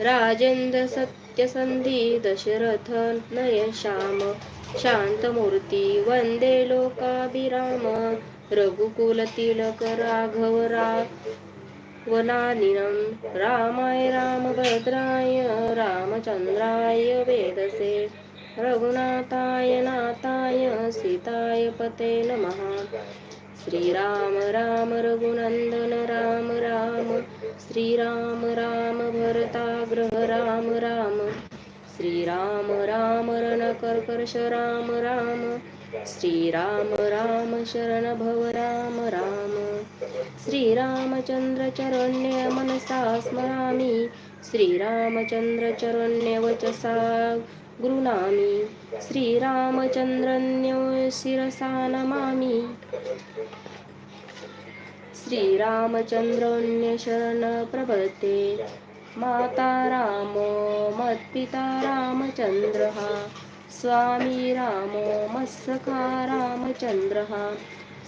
राजेंद्र सत्यसंधी दशरथ नय श्याम शांतमूर्ती वंदे लोकाभिराम रघुकुल तिलक राघव वनानिनं रामाय रामभद्राय रामचंद्राय वेदसे रघुनाथाय नाथाय सीताय पते नमः। श्रीराम राम रघुनंदन राम राम। श्रीराम राम भरताग्रह राम राम। श्रीराम राम रणकर्कर्ष राम राम। श्रीराम राम शरण भव राम राम। श्रीरामचंद्र चरण्य मनसा स्मरामि। श्रीरामचंद्र चरण्य वचसा गृणामी श्रीरामचंद्रन्यो शिरसा नमामि। श्रीरामचंद्रन्य माता रामो मत्पिता रामचंद्रः स्वामी रामो मत्सखा रामचंद्रः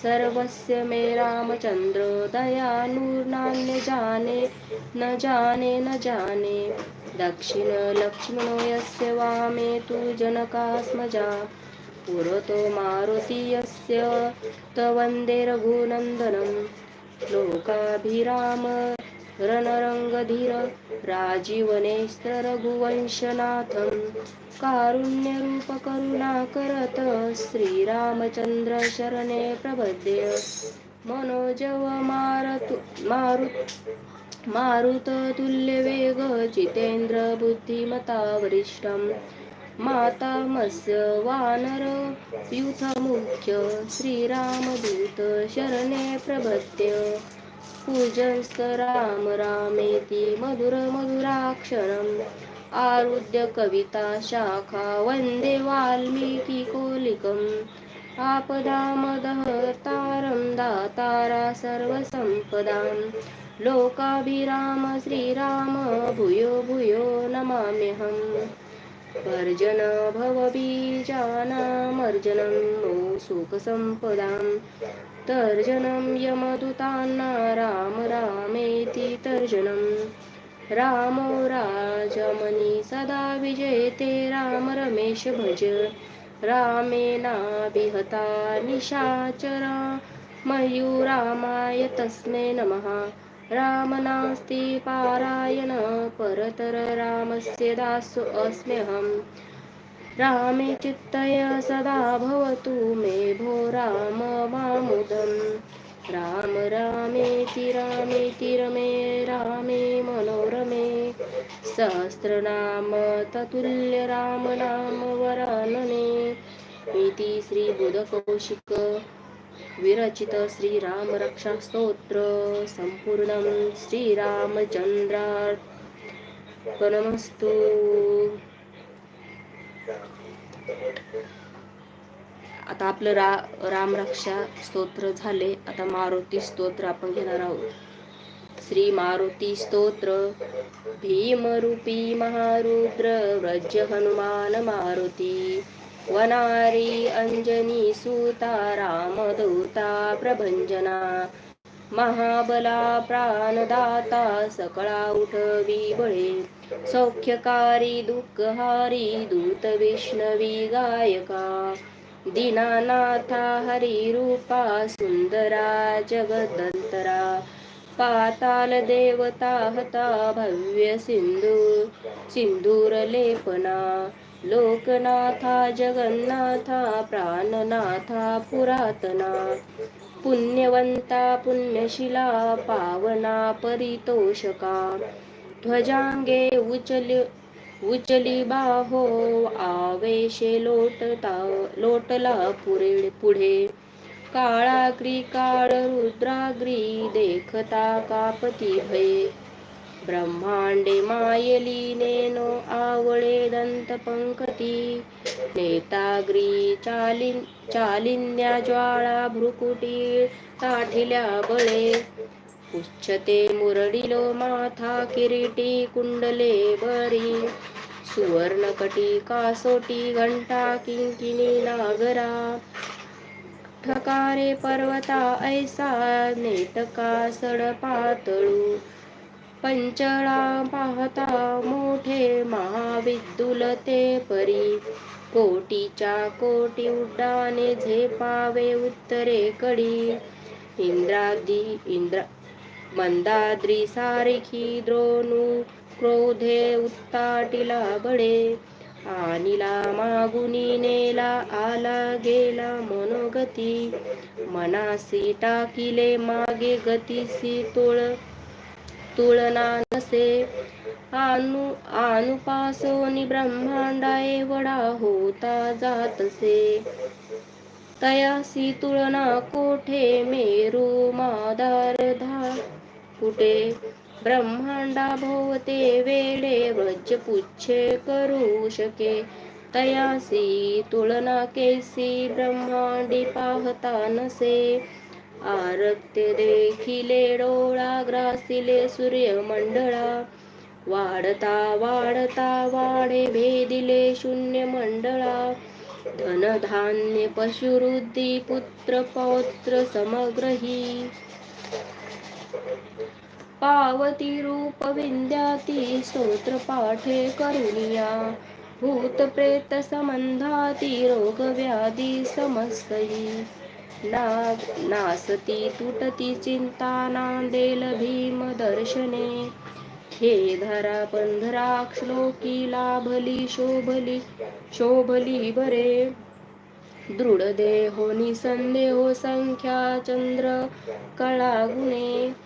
सर्वस्य मे रामचंद्र दयानुर्नान्य जाने न जाने न जाने। दक्षिण लक्ष्मणो यस्य वामे तु जनकास्मजा। पुरतो मारुति यस्य त वन्दे रघुनन्दनं लोकाभिराम रणरङ्गधीर राजीवनेस्त्र रघुवंशनाथम्। कारुण्यरूप करुणाकरत श्रीरामचन्द्र शरणे प्रपद्य मनोजव मारतु मारुत तुल्य वेग जितेंद्र बुद्धिमता वरिष्ठं मातामस्य वानर युथमुख्य श्रीरामदूत शरणे प्रभत्य पूजस्त राम रामेति मधुरमधुराक्षरम् आरुद्य कविता शाखा वन्दे वाल्मीकि कोलिकम्। आपदामदहर्तारं दातारा सर्वसम्पदां लोकाभिराम श्रीराम भूयो भूयो नमाम्यहम्। भर्जन भवबीजानामर्जनं नो सुखसम्पदां तर्जनं यमदुतान्ना राम रामेति तर्जनम्। रामो राजमनी सदा विजयते राम रमेश भज। रामेणाभिहता निशाचरा। मयूरामाय तस्मै नमः। राम नास्ति पारायण। परतर रामस्य दासो अस्म्यहम्। रामे चित्तय सदा भवतु मे भो राम मामुदम् राम रामेति रामेति रमे रामे मनोर सहस्रनाम ततुल्य राम नाम वरानने इति श्रीबुधकौशिक विरचित श्रीराम रक्षा स्तोत्र संपूर्णं श्रीरामचंद्रार्पणमस्तु आता आपलं रा रामरक्षा स्तोत्र झाले. आता मारुती स्तोत्र आपण घेणार आहोत. श्री मारुती स्तोत्र। भीमरूपी महारुद्र व्रज हनुमान मारुती। वनारी अंजनी सुता रामदूता प्रभंजना। महाबला प्राणदाता सकळा उठवी बळे। सौख्यकारी दुःखहारी दूत विष्णवी गायका। दीनानाथा हरिरूपा सुंदरा जगदंतरा। पाताल देवता हता भव्य सिंधू सिंदूर लेपना लोकनाथा जगन्नाथा प्राणनाथा पुरातना पुण्यवंता पुण्यशिला पावना परितोषका ध्वजांगे उचल उचली बाहो आवेशे लोटता लोटला पुरे पुढे काळाग्री काळ रुद्राग्री देखता कापती भये. ब्रह्मांडे मायलीनेनो आवळे दंत पंकती नेताग्री चालिन चालिन्या ज्वाळा भ्रुकुटी ताठिल्या बळे. पुच्छते मुरडिलो माथा किरीटी कुंडले बरी. सुवर्णकटी कासोटी घंटा किंकिणी नागरा. ठकारे पर्वता ऐसा नेटका सड पातळू. पंचळा पाहता मोठे महाविद्युल ते परी. कोटीच्या कोटी उड्डाणे झेपावे उत्तरेकडी. इंद्रादी इंद्रा मंदाद्री सारखी द्रोणू क्रोधे उत्ताटिला बडे आणिला मागुनी नेला आला गेला मनोगती. मनासी टाकिले मागे गतीसी तुळ तुळना नसे. आनु आनुपासोनी ब्रह्मांडाय वडा होता जातसे. तयासी तुळना कोठे मेरू मादार धा? कुठे? ब्रह्मांडा भोवते वेडे व्रज पुच्छे करू शके. तयासी तुलना केसी ब्रह्मांडी पाहता नसे. आरक्ते देखिले डोळा ग्रासिले सूर्यमंडळा. वाढता वाढता वाढे भेदिले शून्य मंडळा धनधान्य पशुरुद्धी पुत्र पौत्र समग्रही. पावती रूप विंध्याती स्तोत्र पाठे करुनिया भूत प्रेत संबंधाती रोग व्याधी समस्तही. नासती तुटती चिंता नांदेल भीम दर्शने. हे धरा पंधरा श्लोकी लाभली शोभली शोभली बरे दृढ देहो निसंदेहो संख्या चंद्र कळा गुणे.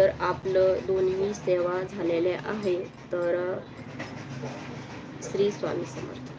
तर आपलं दोन्ही सेवा झालेल्या आहे. तर श्री स्वामी समर्थ.